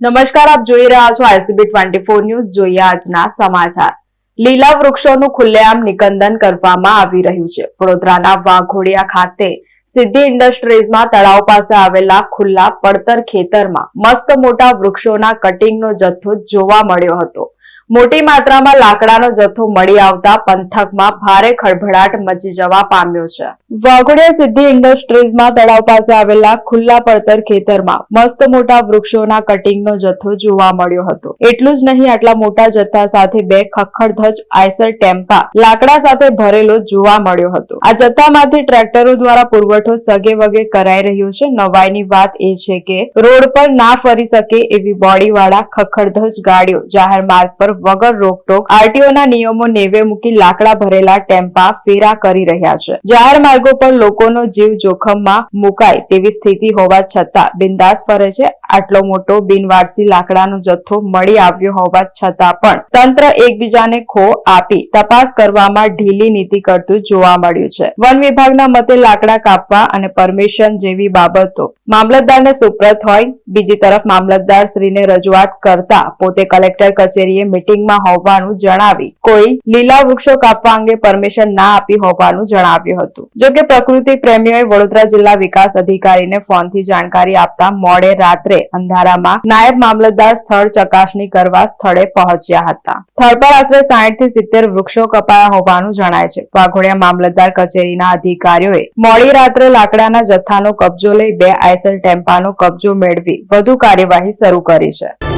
નમસ્કાર, આપ જોઈ રહ્યા છો આઈસીબી ટ્વેન્ટી ફોર ન્યૂઝ. જોઈએ આજના સમાચાર. લીલા વૃક્ષોનું ખુલ્લેઆમ નિકંદન કરવામાં આવી રહ્યું છે. વડોદરાના વાઘોડિયા ખાતે સિદ્ધિ ઇન્ડસ્ટ્રીઝમાં તળાવ પાસે આવેલા ખુલ્લા પડતર ખેતરમાં મસ્ત મોટા વૃક્ષોના કટિંગનો જથ્થો જોવા મળ્યો હતો. મોટી માત્રામાં લાકડાનો જથ્થો મળી આવતા પંથકમાં ભારે ખળભળાટ મચી જવા પામ્યો છે. વાઘોડિયા સિદ્ધિ ઇન્ડસ્ટ્રીઝમાં તળાવ પાસે આવેલા ખુલ્લા પડતર ખેતરમાં મસ્ત મોટા વૃક્ષોના કટિંગનો જથ્થો જોવા મળ્યો હતો. એટલું જ નહીં, આટલા મોટા જથ્થા સાથે બે ખખડધજ આઈસર ટેમ્પા લાકડા સાથે ભરેલો જોવા મળ્યો હતો. આ જથ્થામાંથી ટ્રેક્ટરો દ્વારા પુરવઠો સગે વગે કરાઈ રહ્યો છે. નવાઈની વાત એ છે કે રોડ પર ના ફરી શકે એવી બોડીવાળા ખખડધજ ગાડીઓ જાહેર માર્ગ પર વગર રોકટોક આરટીઓના નિયમો નેવે મૂકી લાકડા ભરેલા ટેમ્પા ફેરા કરી રહ્યા છે. જાહેર માર્ગો પર લોકોનો જીવ જોખમમાં મુકાય તેવી સ્થિતિ હોવા છતાં બિંદાસ ફરે છે. આટલો મોટો બિનવારસી લાકડાનો જથ્થો મળી આવ્યો હોવા છતાં પણ તંત્ર એકબીજાને ખો આપી તપાસ કરવામાં ઢીલી નીતિ કરતું જોવા મળ્યું છે. વન વિભાગના મતે લાકડા કાપવા અને પરમિશન જેવી બાબતો મામલતદારને સુપ્રત હોય. બીજી તરફ મામલતદાર શ્રીને રજૂઆત કરતા પોતે કલેક્ટર કચેરીએ મિટિંગમાં હોવાનું જણાવી કોઈ લીલા વૃક્ષો કાપવા અંગે પરમિશન ના આપી હોવાનું જણાવ્યું હતું. જોકે પ્રકૃતિ પ્રેમીઓએ વડોદરા જિલ્લા વિકાસ અધિકારીને ફોનથી જાણકારી આપતા મોડે રાત્રે અંધારામાં નાયબ મામલતદાર સ્થળ ચકાસણી કરવા સ્થળે પહોંચ્યા હતા. સ્થળ પર આશરે સાઠથી સિત્તેર વૃક્ષો કપાયા હોવાનું જણાય છે. વાઘોડિયા મામલતદાર કચેરીના અધિકારીઓએ મોડી રાત્રે લાકડાના જથ્થાનો કબજો લઈ બે આઈસલ ટેમ્પાનો કબજો મેળવી વધુ કાર્યવાહી શરૂ કરી છે.